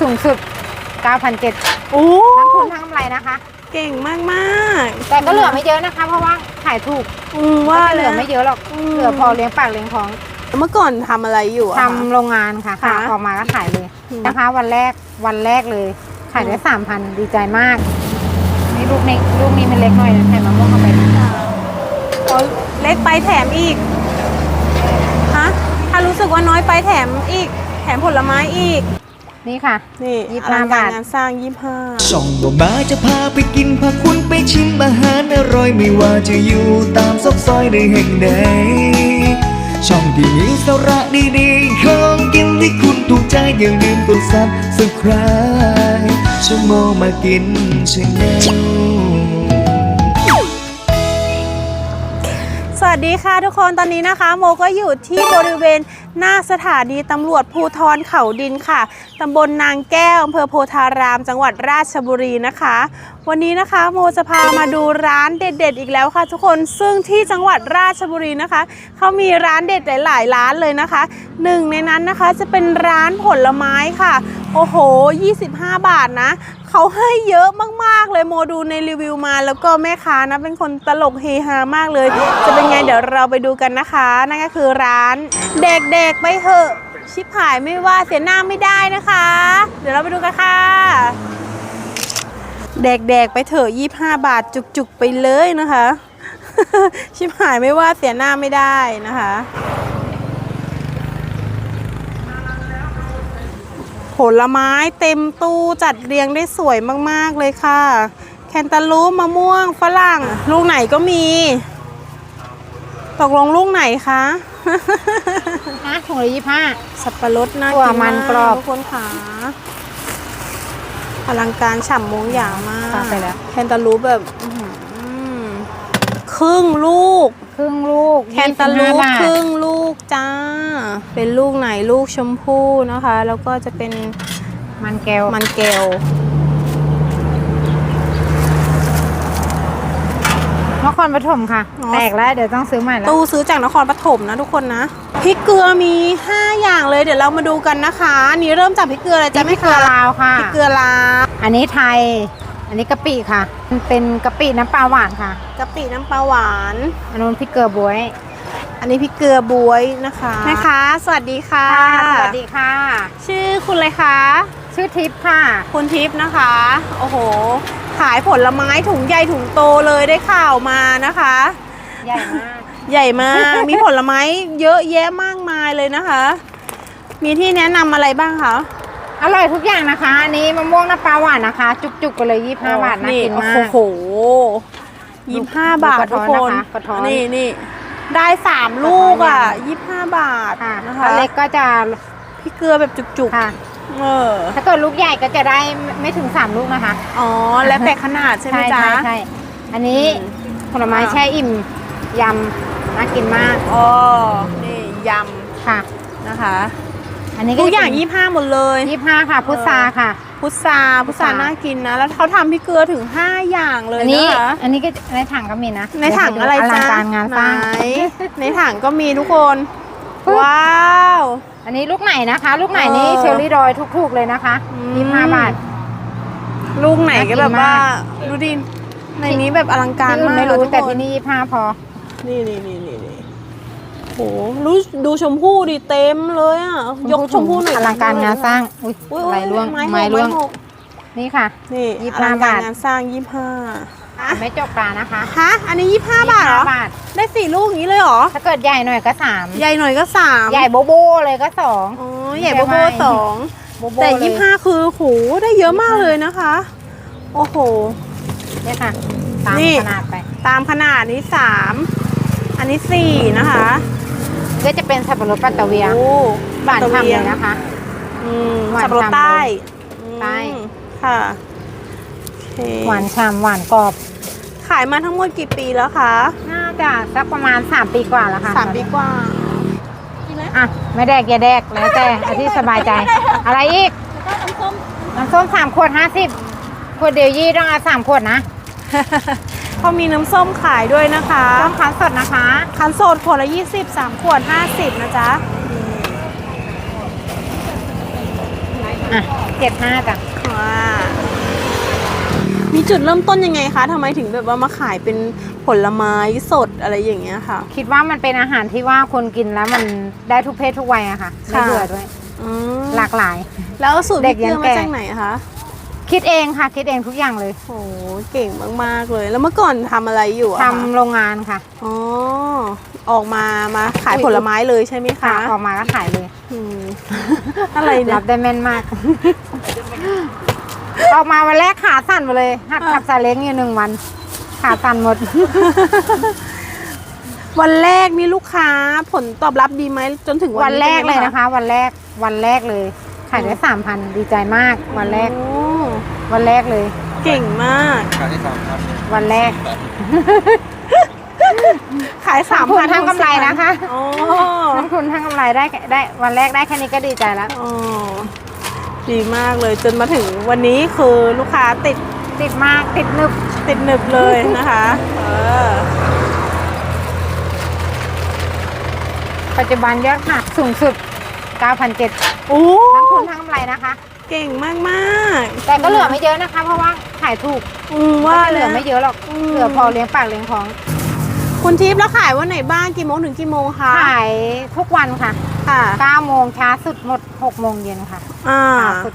สูงสุด 9,700โอ้ทั้งทุนทั้งกำไรนะคะ เก่งมากมากแต่ก็เหลือไม่เยอะนะคะ เพราะว่าขายถูกอืมว่าก็เหลือแล้วไม่เยอะหรอก อืม เหลือพอเลี้ยงปากเลี้ยงท้องเมื่อก่อนทำอะไรอยู่อะทำคะ โรงงานค่ะค่ะค่ะออกมาก็ขายเลยอืมนะคะ วันแรกวันแรกเลยขายได้อืมสามพันดีใจมากนี่ลูกนี้ลูกนี้มันเล็กหน่อยนะใส่มะม่วงเข้าไปนะโอ้เล็กไปแถมอีกฮะถ้ารู้สึกว่าน้อยไปแถมอีก แถมผลไม้อีก นี่ค่ะ นี่ยี่สิบอลังการห้าบาท งานสร้างยี่ห้าช่องบ่มาจะพาไปกินพาคุณไปชิมอาหารอร่อยไม่ว่าจะอยู่ตามซอกซอยในแห่งใดช่องที่มีสาระดีๆของกินที่คุณถูกใจอย่าลืมกดซับสไคร b e ชั่วโมงมากินชาแนล สวัสดีค่ะทุกคนตอนนี้นะคะ โมก็อยู่ที่บริเวณ หน้าสถานีตำรวจภูทรเขาดินค่ะตำบลนางแก้วอำเภอโพธาราม จังหวัดราชบุรีนะคะ วันนี้นะคะโมจะพามาดูร้านเด็ด ๆ อีกแล้วค่ะ ทุกคนซึ่งที่จังหวัดราชบุรีนะคะเขามีร้านเด็ดหลายๆร้านเลยนะคะหนึ่งในนั้นนะคะจะเป็นร้านผลไม้ค่ะ โอ้โห 25 บาทนะ เขาให้เยอะมากๆเลยโมดูในรีวิวมา แล้วก็แม่ค้านะเป็นคนตลกเฮฮามากเลย จะเป็นไงเดี๋ยวเราไปดูกันนะคะ นั่นก็คือร้านเด็กๆไปเถอะชิบหายไม่ว่าเสียหน้าไม่ได้นะคะ เดี๋ยวเราไปดูกันค่ะเด็กๆไปเถอะ25บาทจุกๆไปเลยนะคะ ชิบหายไม่ว่าเสียหน้าไม่ได้นะคะ ผลไม้เต็มตู้จัดเรียงได้สวยมากๆเลยค่ะ แคนตาลูปมะม่วงฝรั่ง ลูกไหนก็มี ตกลงลูกไหนคะนะถุงละยี่ห้าสับปะรดน่าถั่วกินมัมานกกรอบทุกคนค่ะอลังการฉ่ำมงอย่างมากฟังไปแล้วแคนตาลูปแบบอื้อหือครึ่งลูก ครึ่งลูกแคนตาลูป25บาทครึ่งลูกจ้า เป็นลูกไหนลูกชมพู่นะคะ แล้วก็จะเป็นมันแก้วมันเกลนครปฐมค่ะอ๋อแตกแล้วเดี๋ยวต้องซื้อใหม่แล้วตู้ซื้อจากนครปฐมนะทุกคนนะพริกเกลือมี 5 อย่างเลยเดี๋ยวเรามาดูกันนะคะอันนี้เริ่มจากพริกเกลืออะไรจะจะไม่ไม่เกลือลาวค่ะพริกเกลือลาวอันนี้ไทย อันนี้กะปิค่ะ มันเป็นกะปิน้ำปลาหวานค่ะ กะปิน้ำปลาหวาน อันนู้นพริกเกลือบวย อันนี้พริกเกลือบวยนะคะแม่ค้าสวัสดีค่ะ สวัสดีค่ะ ชื่อคุณอะไรคะ ชื่อทิพย์ค่ะ คุณทิพย์นะคะ โอ้โห ขายผลไม้ถุงใหญ่ถุงโตเลยได้ข่าวมานะคะ ใหญ่มาก ใหญ่มาก มีผลไม้เยอะแยะมากมายเลยนะคะ มีที่แนะนำอะไรบ้างคะ อร่อยทุกอย่างนะคะ อันนี้มะม่วงน้ำปลาหวานนะคะ จุกๆกันเลยยี่ห้าบาทน่ากินมาก โอ้โหยี่ห้าบาทดูทุกกระท้คอนนนะคะกระท้อนนี่นี่ได้สามลูกอะกระท้อนยี่ห้าบาทค่ะนะคะถ้าเล็กก็จะพี่เกลือแบบจุกค่ะๆเออถ้าเกิดลูกใหญ่ก็จะได้ไม่ไม่ถึงสามลูกนะคะ อ๋อ แล้วแต่ขนาดใช่ไหมจ๊ะใช่ใช่อันนี้อืมผลไม้อ่าแช่อิ่มยำน่ากินมากอ๋อนี่ยค่ะำนะคะ อันนี้ก็ทุกอย่างยี่ห้าหมดเลยยี่ห้าค่ะ พุทราค่ะ พุทราพุทราพุทราน่ากินนะ แล้วเขาทำพี่เกลือถึง 5 อย่างเลยอันนี้นะคะอันนี้ก็ในถังก็มีนะ ในถังอะไรอลัจ๊ะงการงานสร้างไหนในถังก็มีทุกคนปึ๊บว้าว อันนี้ลูกไหนนะคะ ลูกไหนนี่เออเชอร์รี่ดอยถูกๆเลยนะคะอืมยี่ห้าบาท ลูกไหนก็แบบว่าน่ากินมากดูดิในนี้แบบอลังการที่อื่มานกไม่รู้อะทุกแต่คนที่นี่ยี่ห้าพอ นี่นี่นี่นี่นี่ โหรู้ดูชมพู่ดิเต็มเลยอะ ยกชมพู่หน่อยอลังการงานสร้างอุ้ยอุ๊ยอะไรร่วงไม้ไม้ร่ร่ววงงนี่ค่ะ นี่ยี่อสิบห้าลังการบาทงานสร้างยี่ห้าไม่จกตานะคะฮะอันนี้ยี่ห้าบาทเหรอ25บาทได้สี่ลูกอย่างนี้เลยเหรอ ถ้าเกิดใหญ่หน่อยก็สามใหญ่หน่อยก็สามใหญ่โบโบเลยก็สองอ๋อใหญ่โบโบสองโบโบแต่เลยยี่ห้าคือโหได้เยอะมากเลยนะคะ โอ้โหเนี่ยค่ะตามนี่ขนาดไป ตามขนาดนี้สามอันนี้สี่นะคะ ก็จะเป็นสับปะรดปัตตะเวียโอ้หวานฉ่ำเลยนะคะ อืมหวานสับปะรดฉ่ำใต้ใต้อืมค่ะโอเคหวานฉ่ำหวานกรอบ ขายมาทั้งหมดกี่ปีแล้วคะน่าจะสักประมาณ 3 ปีกว่าแล้วค่ะสามปีกว่าอะไม่แดกอย่าแดกแล้วแต่เอาที่สบายใจ อะไรอีกน้ำส้มสามขวดห้าสิบขวดเดียวยี่ต้องเอาสามขวดนะ เขามีน้ำส้มขายด้วยนะคะต้มคั้นสดนะคะคันโซดขวดละ 20 3 ขวด 50 นะจ๊ะอะเจ็ดห้าจ้ะค่ะมีจุดเริ่มต้นยังไงคะทำไมถึงแบบว่ามาขายเป็นผลไม้สดอะไรอย่างเงี้ยค่ะ คิดว่ามันเป็นอาหารที่ว่าคนกินแล้วมันได้ทุกเพศทุกวัยอะค่ะไม่ค่ะเบื่อด้วยอืมหลากหลาย แล้วสูตรเด็พี่กยัเกลืงอแก่มาจากไหนคะ คิดเองค่ะ คิดเองทุกอย่างเลยโอ้เก่งมากๆเลย แล้วเมื่อก่อนทำอะไรอยู่อะทำคะโรงงานค่ะอ๋อออกมามาขายอุ๊ยผลไม้เลยใช่ไหมค่ะคะออกมาก็ขายเลยอืมอะไรเนี่รัยบได้แม่นมาก ออกมาวันแรกขาสั่นหมดเลยหัดอะขับซาเล้งอยู่หนึ่งวัน ขาสั่นหมด วันแรกนี่ลูกค้าผลตอบรับดีไหมจนถึงวัวันนนี้แรกป็เลไงยบ้างนะคะ วันแรกวันแรกเลย ขายได้สามพันดีใจมาก วันแรก โอ้ วันแรกเลย เก่งมากวันแรก ขายสามคุพัณนทำกำไรนะคะ โอ้ทั้งคุณทั้งกำไรได้ได้วันแรกได้แค่นี้ก็ดีใจแล้ว โอ้ดีมากเลยจนมาถึงวันนี้คือลูกค้าติดติดมากติดหนึบติดหนึบเลยนะคะ เออ ปัจจุบันยอดขายสูงสุด 9,700โอ้ทั้งคุณทั้งกำไรนะคะ เก่งมากมากแต่ก็เหลือไม่เยอะนะคะ เพราะว่าขายถูกๆอืมว่าก็เหลือไม่เยอะหรอกอืมเหลือพอเลี้ยงปากเลี้ยงท้อง คุณทิพย์แล้วขายวันไหนบ้างกี่โมงถึงกี่โมงคะขายทุกวันค่ะค่ะ9โมงช้าสุดหมด6โมงเย็นค่ะอ่าช้าสุด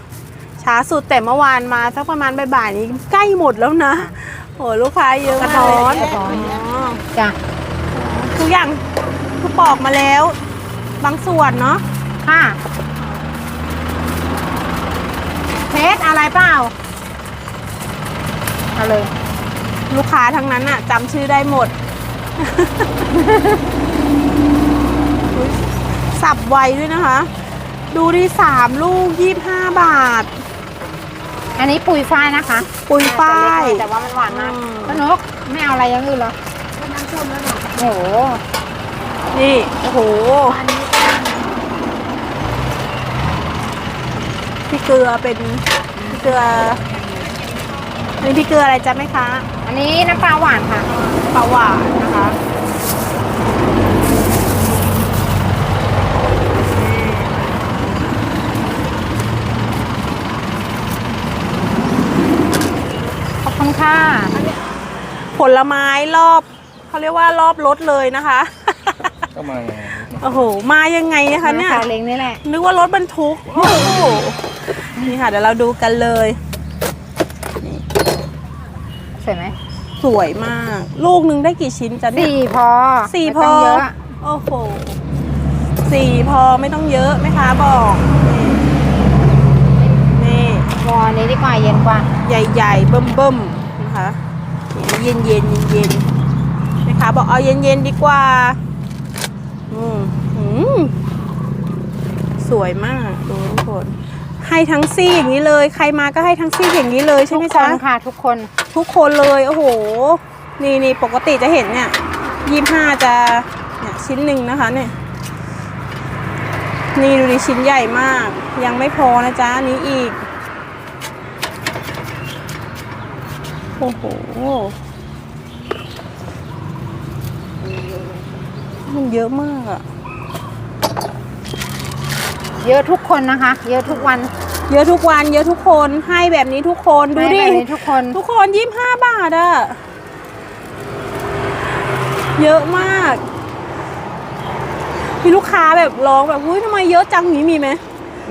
ช้าสุดแต่เมื่อวานมาสักประมาณบ่ายๆนี้ใกล้หมดแล้วนะโอ้ลูกค้าเยอะกระมากท้อนเลยกระท้อนอ๋อจ้ะทุกอย่างคือปอกมาแล้ว บางส่วนเนาะค่ะ เพชรอะไรเปล่าเอาเลย ลูกค้าทั้งนั้นอะจำชื่อได้หมดอุ๊ยสับไวด้วยนะคะ ดูดิสามลูกยี่ห้าบาท อันนี้ปุ๋ยฝ้ายนะคะปุยฝ้ายแต่ว่ามันหวานมากอืมพนกไม่เอาอะไรอย่างอื่นเหรอโอ้โหนี่ โอ้โห พี่เกลือเป็นพี่เกลืออันนี้พี่เกลืออะไรจ๊ะไหมคะอันนี้น้ำปลาหวานค่ะ ปลาหวานนะคะขอบคุณค่ะผลไม้รอบเขาเรียกว่ารอบรถเลยนะคะ ก็มาไง โอ้โห มายังไงนะคะเนี่ยซาเล้งนี่แหละ นึกว่ารถบรรทุก โอ้โห นี่ค่ะ เดี๋ยวเราดูกันเลย สวยไหมสวยมาก ลูกหนึงได้กี่ชิ้นจ๊ะเนี่ยสี่พอสี่ไม่พต้องเยอะโอ้โหสี่พอไม่ต้องเยอะไหมคะบอกนี่ วอนี้ดีกว่าเย็นกว่า ใหญ่ๆเบิ่มๆนะคะเย็นเย็นๆเย็นๆนะคะบอกเอาเย็นๆดีกว่าอืมอืม สวยมากดูทุกคนให้ทั้งซี่อย่างนี้เลย ใครมาก็ให้ทั้งซี่อย่างนี้เลยใช่ทุกไหมคจ๊ะนค่ะทุกคน ทุกคนเลยโอ้โห นี่นี่ปกติจะเห็นเนี่ยยี่ห้าจะเนี่ยชิ้นหนึ่งนะคะเนี่ยนี่ดูดิชิ้นใหญ่มาก ยังไม่พอนะจ๊ะอันนี้อีก โอ้โห มันเยอะมากอะเยอะทุกคนนะคะ เยอะทุกวันเยอะทุกวันเยอะทุกคนให้แบบนี้ทุกคนดูให้ดิแบบนี้ทุกคนทุกคนยี่ห้าบาทอะเยอะมาก มีลูกค้าแบบร้องแบบอุ้ยทำไมเยอะจังนี้มีไหม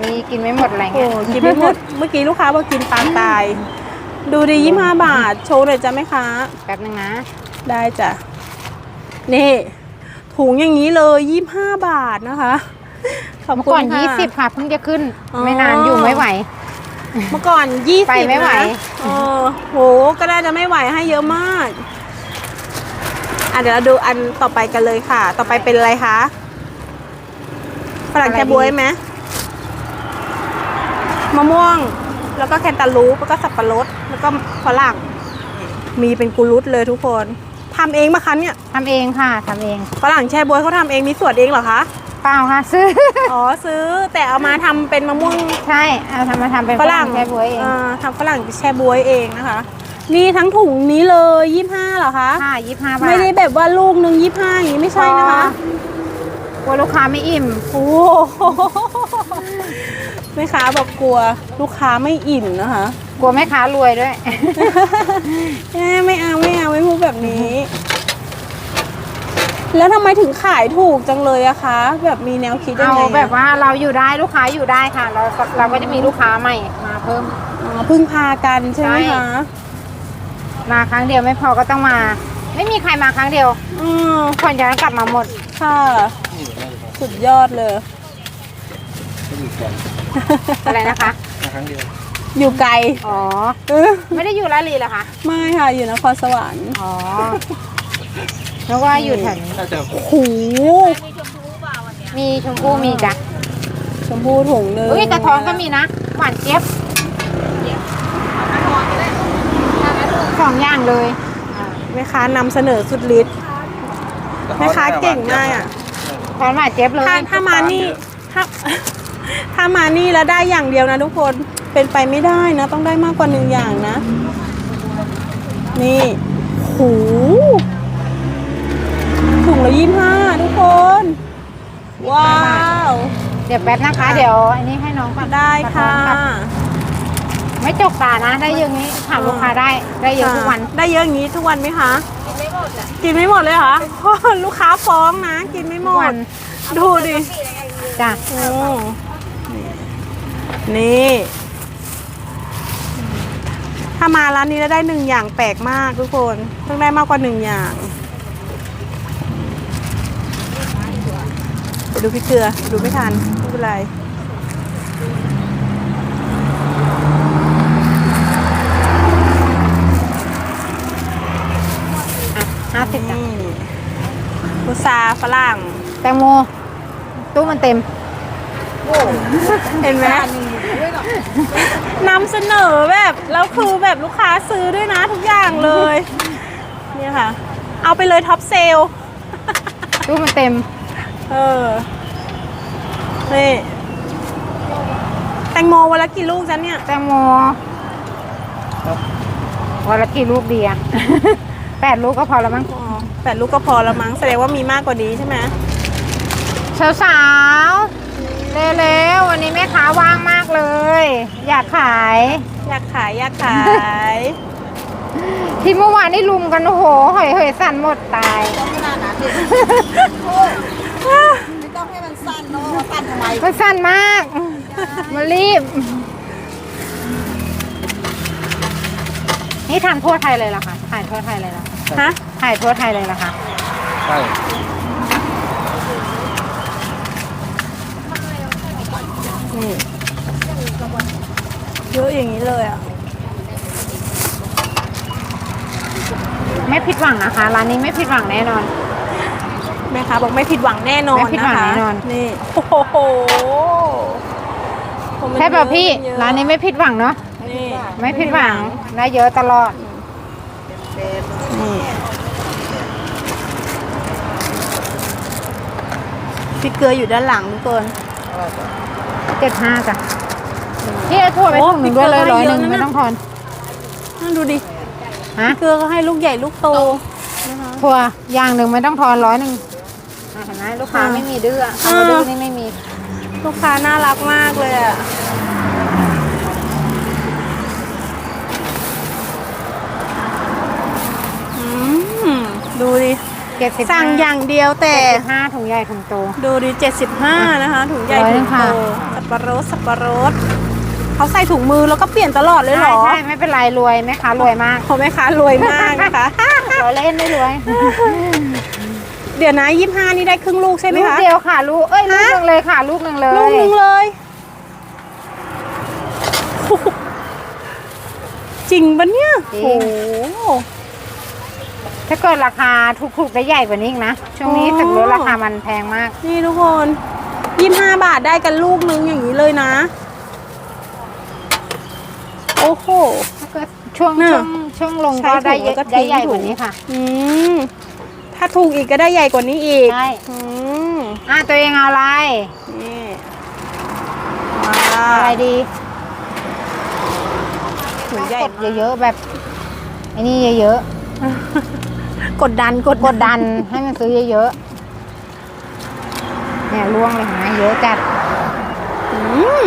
มีกินไม่หมดอะไรโอ้เงี้ยกินไม่หมด เมื่อกี้ลูกค้าบอกกินปางตาย ดูดิยี่ห้าบาท โชว์หน่อยจ้ะแม่ค้า แป๊บนึงนะ ได้จ้ะ นี่ ถุงอย่างนี้เลยยี่ห้าบาทนะคะขอบเมื่อคุณก่อนค่ะ ยี่สิบค่ะเพิ่งจะขึ้น อ๋อ ไม่นานอยู่ไม่ไหว เมื่อก่อนยี่สิบไปไม่ไหว เออโหก็น่าจะไม่ไหวให้เยอะมากอะเดี๋ยวเราดูอันต่อไปกันเลยค่ะ ต่อไปเป็นอะไรคะฝรั่งแคบวยไหมมะม่วง แล้วก็แคนตาลูปแล้วก็สับปะรดแล้วก็ฝรั่ง มีเป็นกุลุตเลยทุกคน ทำเองมะคะเนี่ยทำเองค่ะทำเองฝรั่งแช่บวยเขาทำเองมีส่วนเองเหรอคะ เปล่าค่ะซื้อ อ๋อซื้อแต่เอามาทำเป็นมะม่วง ใช่เอาทำมาทำเป็นฝรั่งแค่บวยเองาทำฝรั่งแช่บวยเองนะคะ นี่ทั้งถุงนี้เลยยี่ห้าเหรอคะ ค่ะยี่ห้าบาทไม่ได้แบบว่าลูกหนึ่งยี่ห้าอย่างนี้ไม่ใช่นะคะ กลัวลูกค้าไม่อิ่ม โอ้โหแม่ค้าบอกกลัวลูกค้าไม่อิ่มนะคะ กลัวแม่ค้ารวยด้วย แม่ไม่เอาไม่เอาไม่พูดแบบนี้ แล้วทำไมถึงขายถูกจังเลยอะคะ แบบมีแนวคิดยังเอาไงอะแบบว่าเราอยู่ได้ลูกค้าอยู่ได้ค่ะ เราเราก็จะมีลูกค้าใหม่มาเพิ่ม อ๋อพึ่งพากันใช่ไหมใช่ คะมาครั้งเดียวไม่พอก็ต้องมา ไม่มีใครมาครั้งเดียวอืมคนจะกลับมาหมด ค่ะ สุดยอดเลย อะไรนะคะ อยู่ไกลอ๋อ เออไม่ได้อยู่ลาดลีเหรอคะ ไม่ค่ะ อยู่นครสวรรค์อ๋อแล้วว่าอยู่แถวนี้โอ้โหมีชมพู่มีจ้ะชมพูถุงหนึงเอ้ยกระท้อนก็มีนะ หวานเจี๊ยบสองอย่างเลย แม่ค้านำเสนอสุดฤทธิ์แม่ค้าเก่งมากอะทอนหวานเจี๊ยบเลย ถ้าถ้ามานี่ถ้า ถ้ามานี่แล้วได้อย่างเดียวนะทุกคน เป็นไปไม่ได้นะ ต้องได้มากกว่าหนึ่งอย่างนะ นี่โหถุงละยี่ห้าทุกคน ว้าว เดี๋ยวแป๊บนะคะ เดี๋ยวอันนี้ให้น้องก่อนได้ค่ะกรท้อนกับไม่จกตานะ ได้เยอะนี้ถามลูกค้าได้ ได้เยอะทุกวัน ได้เยอะอย่างนี้ทุกวันไหมคะ กินไม่หมดกินไม่หมดเลยเหรอลูกค้าฟ้องนะ กินไม่หมทุกวัดนดูดิ จ้ะโอ้นี่ ถ้ามาร้านนี้แล้วได้หนึ่งอย่างแปลกมากทุกคนต้องได้มากกว่าหนึ่งอย่างเดี๋ยวดูพี่เกลือดูไม่ทันไม่เป็นไรห้าสิบจ้ะนี่พุทราฝรั่งแตงโมตู้มันเต็ม เห็นไหมนำเสนอแบบแล้วคือแบบลูกค้าซื้อด้วยนะทุกอย่างเลยเนี่ยค่ะ เอาไปเลยท็อปเซลตู้มันเต็ม เออนี่แตงโมวันละกี่ลูกจ๊ะเนี่ย แตงโมวันละกี่ลูกดีอะแปดลูกก็พอแล้วมั้งอ๋อแปดลูกก็พอละมั้งแสดงว่ามีมากกว่านี้ใช่ไหมสาวสาวๆ เร็วๆวันนี้แม่ค้าว่างมากเลย อยากขาย อยากขายอยากขาย ที่เมื่อวานนี่ลุมกันโอ้โหเหยเหยสั่นหมดตายไม่ต้องให้มันสั้นเนาะว่าสั้นทำไมมันสั่นมากมันรีบ นี่ทำทั่วไทยเลยเหรอคะถ่ายทั่วไทยเลยเหรอฮะถ่ายทั่วไทยเลยเหรอคะ ใช่ นี่เยอะอย่างนี้เลยอะ ไม่ผิดหวังนะคะ ร้านนี้ไม่ผิดหวังแน่นอน แม่ค้าบอกไม่ผิดหวังแน่นอนไม่ผิดหวังะคะแน่นอน นี่ โอ้โหคนมันใช่ป่ะพี่เยอะร้านนี้ไม่ผิดหวังเนาะนี่ไม่ผิดหวังได้เยอะตลอดนี่พี่เกลืออยู่ด้านหลังทุกคน เจ็ดห้าจ้ะพี่เอาถั่วไปโอ้ถุงหนึ่งด้วยเลยพี่ร้อยเกลืหอนึ่งให้เยอะนะไม่ต้องทอนนั่นดูดิฮะเกลือก็ให้ลูกใหญ่ลูกโตนะคะถั่วอย่างหนึ่งไม่ต้องทอนร้อยหนึ่งอะเห็นไหมลูกค้าอ่าไม่มีดื้ออะคำว่าดื้อนี่ไม่มี ลูกค้าน่ารักมากเลยอะอืมดูดิ เจ็ดสิบสั่งอย่างเดียวแต่ ห้าถุงใหญ่ถุงโต ดูดิ75 นะคะ ถุงใหญ่ร้อยหนึ่ถุงงโตค่ะสับปะรดสับปะรดเขาใส่ถุงมือแล้วก็เปลี่ยนตลอดเลยเหรใช่อใช่ไม่เป็นไรรวยแม่ค้ารวยมากเขาแม่ค้ารวยมากนะคะ รวยเล่นไม่รวยเดี๋ยวนะ25 นี่ได้ครึ่งลูกใช่ไหมลูกคะ เดียวค่ะลูกเอ้ยลูกฮะหนึ่งเลยค่ะ ลูกหนึ่งเลยลูกหนึงเลย จริงปะเนี่ยจริงโอ้โห ถ้าเกิดราคาถูกๆได้ใหญ่กว่านี้อีกนะ ช่วงนี้อ๋อถึงรู้ราคามันแพงมาก นี่ทุกคน25บาทได้กันลูกนึงอย่างนี้เลยนะ โอ้โห ถ้าเกิดช่วงน่ะช่วงช่วงลงใช้ก็ได้ถุงแล้วก็ได้ทิ้ง ใหญ่ถุกงว่านี้ค่ะอืมถ้าถูกอีกก็ได้ใหญ่กว่านี้อีก ใช่อืมอะตัวเองเอาอะไรนี่ว้าอะไรวดีถุงใหญ่กดเยอะๆแบบไอ้นี่เยอะ กดดันกดๆกดดันให้มันซื้อเยอะๆเนี่ยล่วงเลยเห็นไหมเยอะจัดอืม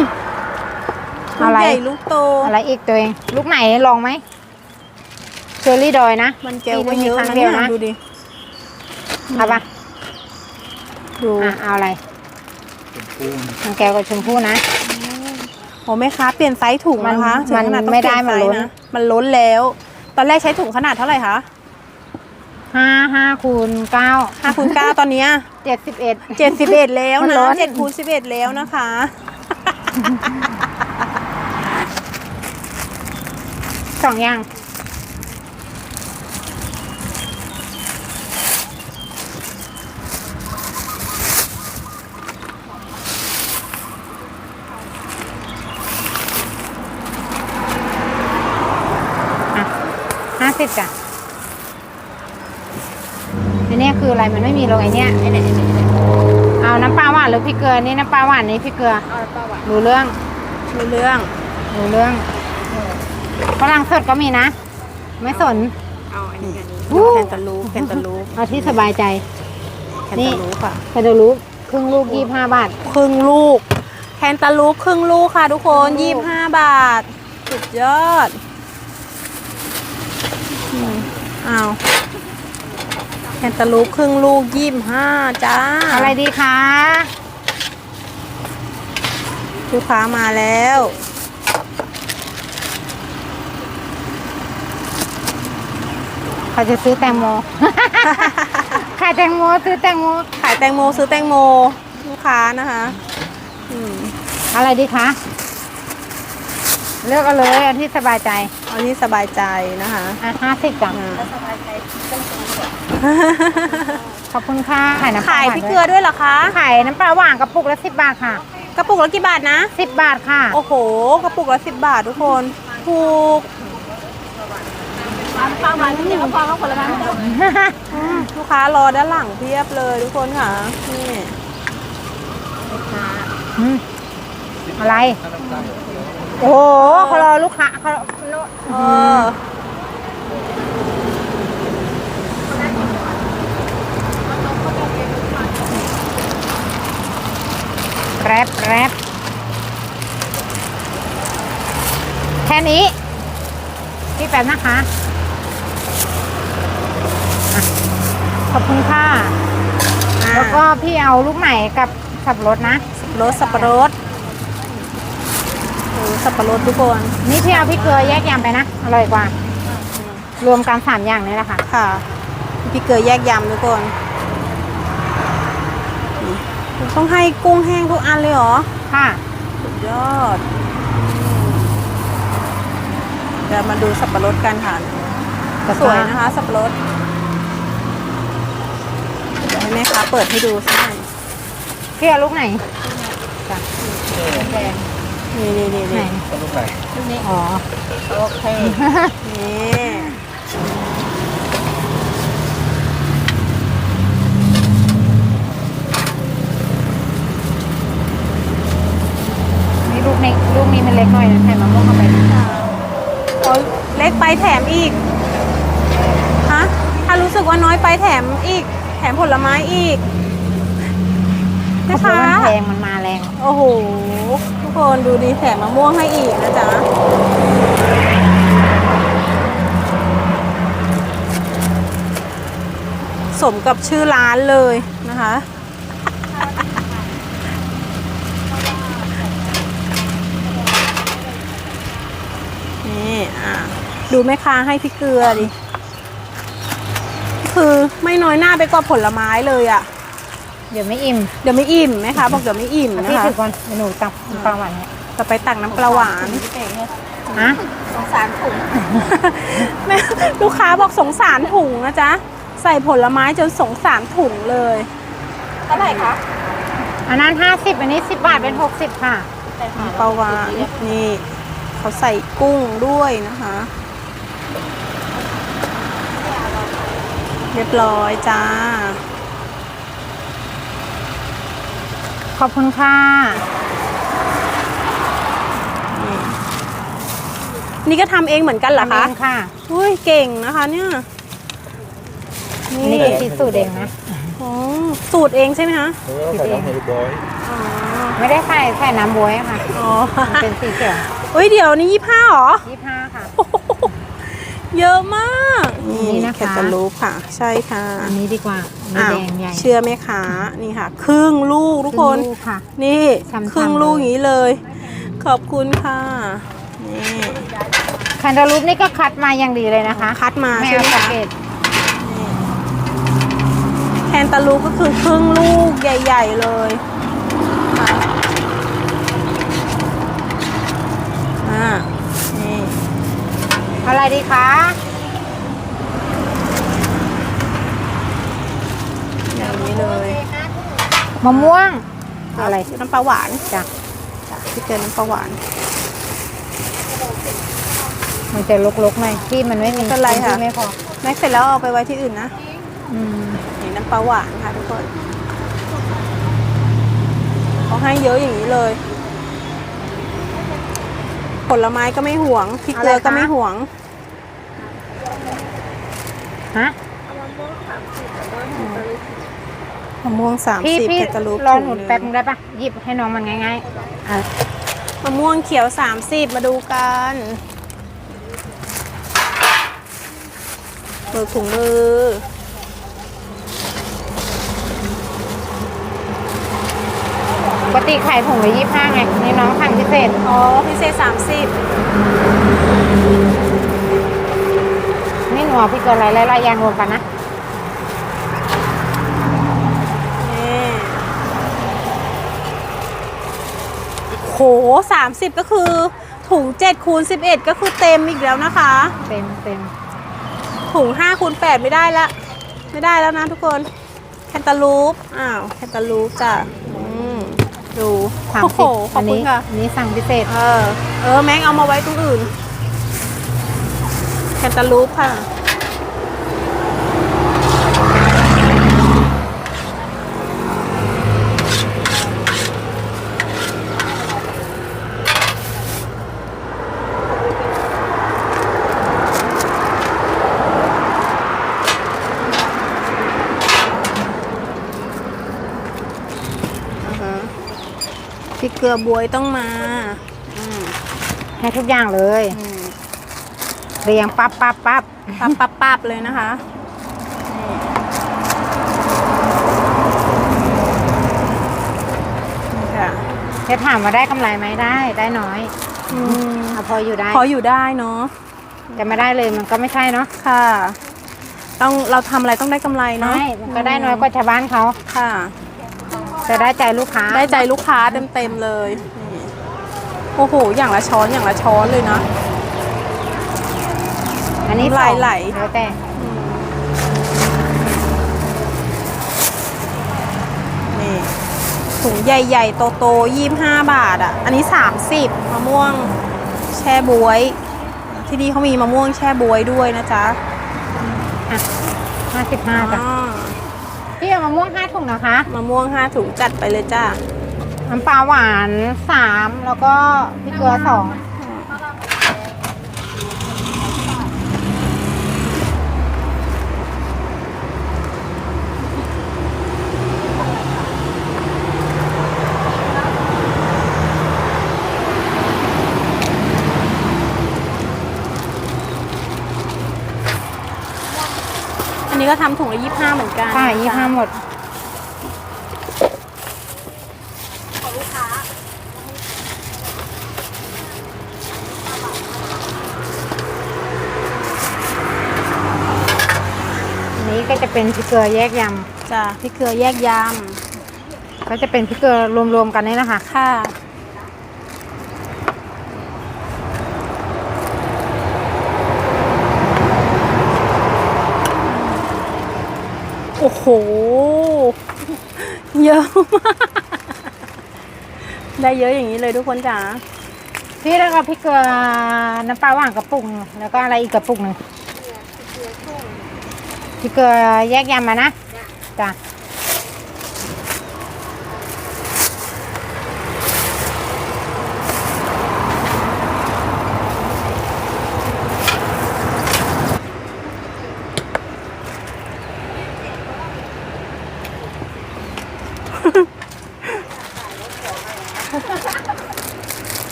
ลูกอะไรใหญ่ลูกโต อะไรอีกตัวเองลูกไหนลองไหมเชอร์รี่ดอยนะมันแก้วก็มีเยอะครั้งนะเดีเนี่ยวยนะดูดิเอาปะดูอะเอาอะไรมันแก้วกับชมพู่นะโอ้แม่ค้าเปลี่ยนไซส์ถุงนะคะมันถึงขนาดต้องไม่ได้เปลี่ยมันล้นซส์ะมันล้นแล้ว ตอนแรกใช้ถุงขนาดเท่าไหร่คะ ห้าห้าคูณเก้า5คูณ9ตอนเนี้ยเจ็ดสิบเอ็ด71แล้วมันนะล้น7คูณ11แล้วนะคะ สองอย่างอะห้าสิบจ้ะอั นเนี้ยคืออะไรมันไม่มีลงไอเนี้ยไอเนี้ยไอ้เนี่ยไอ้เนี่ยเอาน้ำปลาหวานหรือพริกเกลือนี่น้ำปลาหวานนี่พริกเกลือเอาปลาหวานรู้เรื่องมีเรื่องรู้เรื่องฝรั่งสดก็มีนะ ไม่สนเอาอันนี้อันนี้อู้แคนตาลูปแคนตาลูปเอาที่สบายใจแคนนี่ตาลูปค่ะแคนตาลูปครึ่งลูกยี่ห้าบาทครึ่งลูกแคนตาลูปครึ่งลูกค่ะทุกคน25บาทสุดยอดอืมอ้าวแค นตาลูปครึ่งลูก25จ้าอะไรดีคะลูกค้ามาแล้วเขาจะซื้อแตงโม ขายแตงโมซื้อแตงโม ขายแตงโมซื้อแตงโมลูกค้านะคะอืมอะไรดีคะ เลือกเอาเลยอันที่สบายใจเอาที่สบายใจนะคะ อะห้าสิบจ้ะอ่า ขอบคุณค่ะขายน้ำปลาขายหวานพริกเกลือด้วยเหรอคะ ขายน้ำปลาหวานกระปุกละสิบบาทค่ะกระปุกละกี่บาทนะ สิบบาทค่ะ โอ้โห กระปุกละสิบบาททุกคน ถูกปลาหวานนี่เอาปลาแล้วผลไม้ไม่ต้องลูกค้ารอด้านหลังเพียบเลยทุกคนค่ะ นี่อืมอะไร โอ้โหเขารอลูกค้าเขาเออ แรปแรปแค่นี้ พี่แป๊บนะคะอะขอบคุณค่ะอ่าแล้วก็พี่เอาลูกไหนกับสับปะรถนะรสสับปะรดโอ้สับปะรดทุกคน นี่พี่เอาพี่เกลือแยกยำไปนะ อร่อยกว่า รวมกันสามอย่างนี้แหละค่ะ ค่ะพี่เกลือแยกยำทุกคนนี่ต้องให้กุ้งแห้งทุกอันเลยเหรอ ค่ะ สุดยอด เดี๋ ยวมาดูสับปะรดกันค่ะสวยนะคะสับปะรดเดี๋ยวให้แม่ค้าเปิดให้ดูสักหน่อยพี่เอาลูกไหนจ้ะแดงนี่นี่นี่ไหนนี่ลูกไหนลูกนี้อ๋อโอเคนี่นี่ลูกนี้ลูกนี้มันเล็กหน่อยนะใส่มะม่วงเข้าไป โอ้ยเล็กไปแถมอีก ฮะ ถ้ารู้สึกว่าน้อยไปแถมอีก แถมผลไม้อีกเพนะราะคะมันแพงมันมาแรง โอ้โห ทุกคนดูดีแถมมะม่วงให้อีกนะจ๊ะ สมกับชื่อร้านเลยนะคะ อะดูแม่ค้าให้พี่เกลือดิ คือไม่น้อยหน้าไปกว่าผลไม้เลยอะ่ะ เดี๋ยวไม่อิ่มเดี๋ยวไม่อิ่มแม่ค้าบอกเดี๋ยวไม่อิ่มเอานะพี่คะถือก่อนเดี๋ยวหนูตักน้ำปลาหวานเนี่ยจะไปตักน้ำปลาหวานฮะสงสารถุงแม่ลูกค้าบอกสงสารถุงนะจ๊ะ ใส่ผลไม้จนสงสารถุงเลยเท่าไหร่คะอันนั้นห้าสิบอันนี้สิบบาทเป็นหกสิบค่ะน้ำปลาหวานนี่ เขาใส่กุ้งด้วยนะคะ เรียบร้อยจ้า ขอบคุณค่ะนี่นี่ก็ทำเองเหมือนกันเหรอคะทำเองค่ะ อุ้ยเก่งนะคะเนี่ยอันนี่คือคิดสูตรเองนะอ๋อสูตรเองใช่ไหมคะแล้วใส่น้ำเฮลิบอยอ๋อไม่ได้ใส่ใส่น้ำบวยค่ะ อ๋อมันเป็นสีเขียว เฮ้ยเดี๋ยวนี้ยี่ห้าหรอ ยี่ห้าค่ะ เยอะมากนี่นะคะ แคตตาลูปค่ะ ใช่ค่ะอันนี้ดีกว่าอันนี้อ้าวแดงใหญ่ เชื่อไหมคะนี่ค่ะ ครึ่งลูกทุกคนรึ่งลูค่ะ นี่ช้ำๆ ครึ่งลูกเลยอย่างนี้เลย ขอบคุณค่ะนี่แคนตาลูปนี่ก็คัดมาอย่างดีเลยนะคะคัดมาไม่ใช่ไหมเอาสคะ เกตแคนตาลูปก็คือครึ่งลูกใหญ่ ๆ เลยค่ะอ่า นี่อะไรดีคะอย่างนี้เลยมะม่วงอะไรน้ำปลาหวานจ้ะจ้ะพี่เจอน้ำปลาหวาน มันจะลกๆหน่อยที่มันไม่มีไม่เป็นไรค่ะที่ไม่พอแม็กเสร็จแล้วเอาไปไว้ที่อื่นนะอืมนี่น้ำปลาหวานค่ะทุกคนเขาให้เยอะอย่างนี้เลย ผลไม้ก็ไม่ห่วงพริกเกลือก็ไม่ห่วงฮะมะม่วงสามพี่สิบพี่แคตตาลูปรอถุหนุงนหนึ่งแป๊บนึงได้ปะหยิบให้น้องมันง่ายๆอะมะม่วงเขียวสามสิบมาดูกันเปิดถุงมือ กติไข่ถุงละยี่ห้าไงนี่น้องสั่งพิเศษ อ๋อพิเศษสามสิบนี่หนูเอาพี่เกลืออะไรหลายๆอย่างรวมกันนะ นี่โหสามสิบก็คือถุงเจ็ดคูณสิบเอ็ดก็คือเต็มอีกแล้วนะคะ เต็มเต็มถุง5คูณ8ไม่ได้ละ ไม่ได้แล้วนะทุกคน แคนตาลูป อ้าว แคนตาลูปจ้ะอืม ดูสามโอ้โหสิบขอบคุณนี้ค่ะ อันนี้สั่งพิเศษ เออ เออ แม็กเอามาไว้ตรงอื่น แคนตาลูปค่ะ ริกเกลือบวยต้องมาอืมให้ทุกอย่างเลยอืมเรียงปั๊บปั๊บปั๊บปับปับปับเลยนะคะนี่ค่ะจะถามว่าได้กำไรไหมได้ได้น้อยอืมเอาพออยู่ได้ พออยู่ได้เนาะจะไม่ได้เลยมันก็ไม่ใช่เนาะค่ะ ต้องเราทำอะไรต้องได้กำไรเนาะไม่มันก็ได้น้อยกว่าชาวบ้านเขาค่ะ จะได้ใจลูกค้าได้ใจลูกค้าเต็มๆเลยนี่โอ้โห อย่างละช้อนอย่างละช้อนเลยนะอันนี้น้ำลายสองไหลแล้วแต่นี่ถุงใหญ่ๆ โตๆยี่ห้าบาทอะ อันนี้ 30มะม่วงแช่บวย ที่นี่เขามีมะม่วงแช่บวยด้วยนะจ๊ะห้าสิบห้าจ้ะอ่าพี่เอา มะม่วงห้าถุงนะคะมะม่วงห้าถุงจัดไปเลยจ้าน้ำปลาหวานสามแล้วก็พริกเกลือสอง นนี้ก็ทำถุงละยี่ห้าเหมือนกันค่ะนะยี่จ๊ะห้าหมดอันนี้ก็จะเป็นพริกเกลือแยกยจ้ะพริกเกลือแยกยำก็จะเป็นพริกเกลือรวมๆกันนี่นะคะำค่ะ โห เยอะมาก ได้เยอะอย่างนี้เลยทุกคนจ๋าพี่แล้วก็พริกเกลือน้ำปลาหวานกระปุกหนึ่งแล้วก็อะไรอีกกระปุกหนึ่งพริกเกลือแยกยำมานะจ้ะ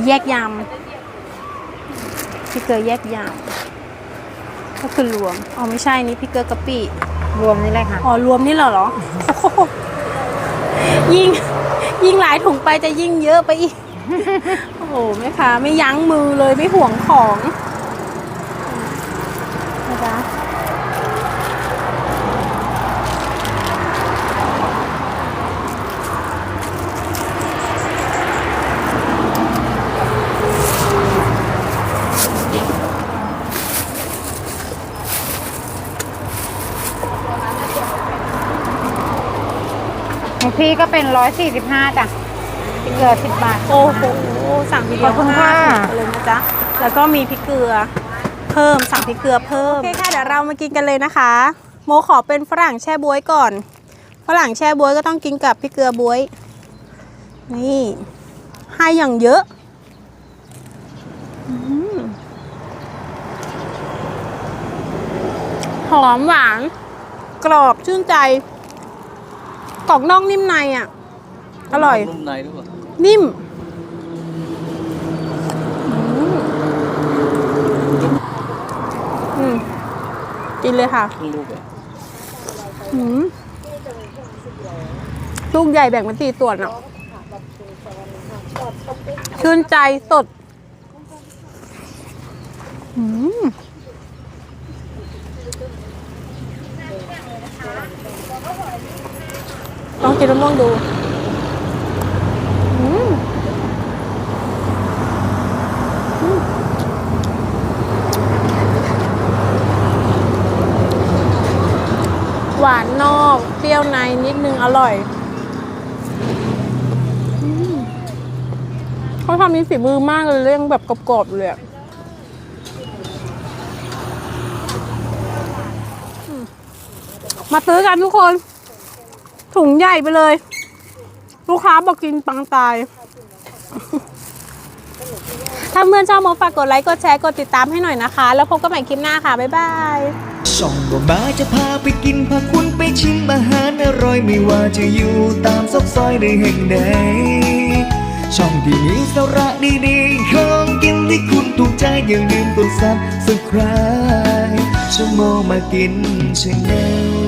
นี่แยกยำพริกเกลือแยกยำก็คือรวมอ๋อไม่ใช่นี่พริกเกลือกะปิรวมนี่เลยค่ะอ๋อรวมนี่เหรอเหรอโอ้โหยิ่งยิ่งหลายถุงไปจะยิ่งเยอะไปอีกโอ้โหแม่ค้าไม่ยั้งมือเลยไม่ห่วงของ ของพี่ก็เป็นร้อยสี่สิบห้าจ้ะพี่เกลือสิบบาท โอ้โหสั่งทีเดียวขอบคุณห้าค่ะถุงเลยนะจ๊ะแล้วก็มีพริกเกลือ เพิ่มสั่งพริกเกลือเพิ่มโอเคค่ะเดี๋ยวเรามากินกันเลยนะคะ โมขอเป็นฝรั่งแช่บ๊วยก่อน ฝรั่งแช่บ๊วยก็ต้องกินกับพริกเกลือบ๊วย นี่ให้อย่างเยอะอืมหอมหวาน กรอบชื่นใจ กรอบนอกนิ่มในอะ อร่อย นุ่มในหรือเปล่านิ่ม อืมกินเลยค่ะครึ่งลูกเหรออืมลูกใหญ่แบ่งเป็นสี่ส่วนอะ ชื่นใจสด อืมลองกิน มะม่วงดูหวานนอก เปรี้ยวในนิดนึงอร่อยเขาทำมีฝีมือมากเลยเรื่องแบบกรอบๆเลยมาซื้อกันทุกคน ถุงใหญ่ไปเลย ลูกค้าบอกกินปังตาย ถ้าเพื่อนชอบโมฝากกดไลค์ กดแชร์ กดติดตามให้หน่อยนะคะ แล้วพบกันใหม่คลิปหน้าค่ะ บ๊ายบาย ช่องบ่มาจะพาไปกิน พาคุณไปชิมอาหารอร่อยไม่ว่าจะอยู่ตามซอกซอยในแห่งใดช่องที่มีสาระดีๆของกินที่คุณถูกใจอย่าลืมกดซับสไคร b e ชั่วโมงมากินชาแนล